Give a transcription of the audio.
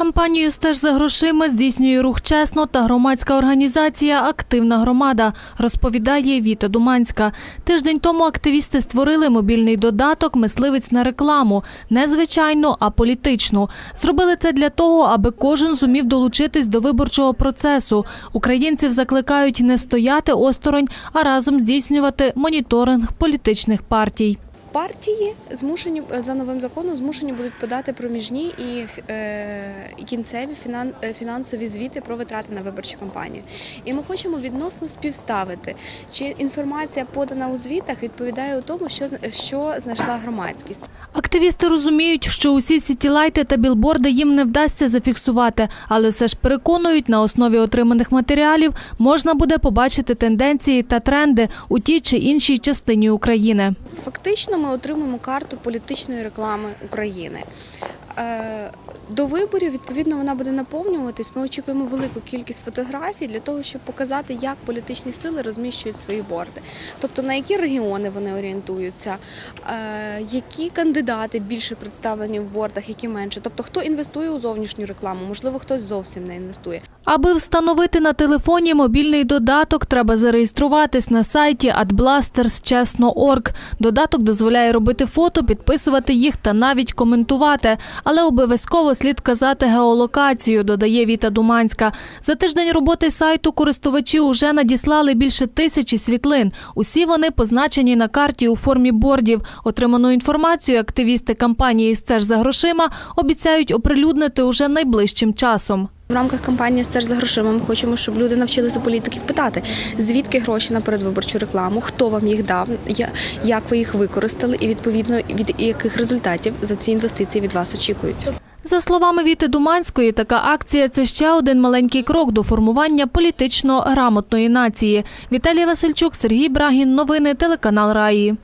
Кампанію «Стеж за грошима» здійснює рух чесно та громадська організація Активна громада, розповідає Віта Думанська. Тиждень тому активісти створили мобільний додаток Мисливець на рекламу. Не звичайну, а політичну. Зробили це для того, аби кожен зумів долучитись до виборчого процесу. Українців закликають не стояти осторонь, а разом здійснювати моніторинг політичних партій. Партії змушені е, за новим законом змушені будуть подати проміжні і е, кінцеві фінан, е, фінансові звіти про витрати на виборчу кампанію. І ми хочемо відносно співставити, чи інформація подана у звітах відповідає у тому, що що знайшла громадськість. Активісти розуміють, що усі ці тілайти та білборди їм не вдасться зафіксувати, але все ж переконують, на основі отриманих матеріалів можна буде побачити тенденції та тренди у тій чи іншій частині України. Фактично, ми отримуємо карту політичної реклами України. Е, До виборів відповідно вона буде наповнюватись. Ми очікуємо велику кількість фотографій для того, щоб показати, як політичні сили розміщують свої борди. Тобто на які регіони вони орієнтуються, е, які кандидати більше представлені в бордах, які менше. Тобто, хто інвестує у зовнішню рекламу, можливо, хтось зовсім не інвестує. Аби встановити на телефоні мобільний додаток, треба зареєструватись на сайті adblasters.chesno.org. Додаток дозволяє робити фото, підписувати їх та навіть коментувати. Але обов'язково слід вказати геолокацію, додає Віта Думанська. За тиждень роботи сайту користувачі уже надіслали більше тисячі світлин. Усі вони позначені на карті у формі бордів. Отриману інформацію активісти кампанії «Стеж за грошима обіцяють оприлюднити уже найближчим часом. В рамках кампанії «Стеж за грошима ми хочемо, щоб люди навчилися політиків питати, звідки гроші на передвиборчу рекламу, хто вам їх дав, як ви їх використали, і відповідно від яких результатів за ці інвестиції від вас очікують. За словами Віти Думанської, така акція це ще один маленький крок до формування політично грамотної нації. Віталій Васильчук, Сергій Брагін. Новини телеканал Раї.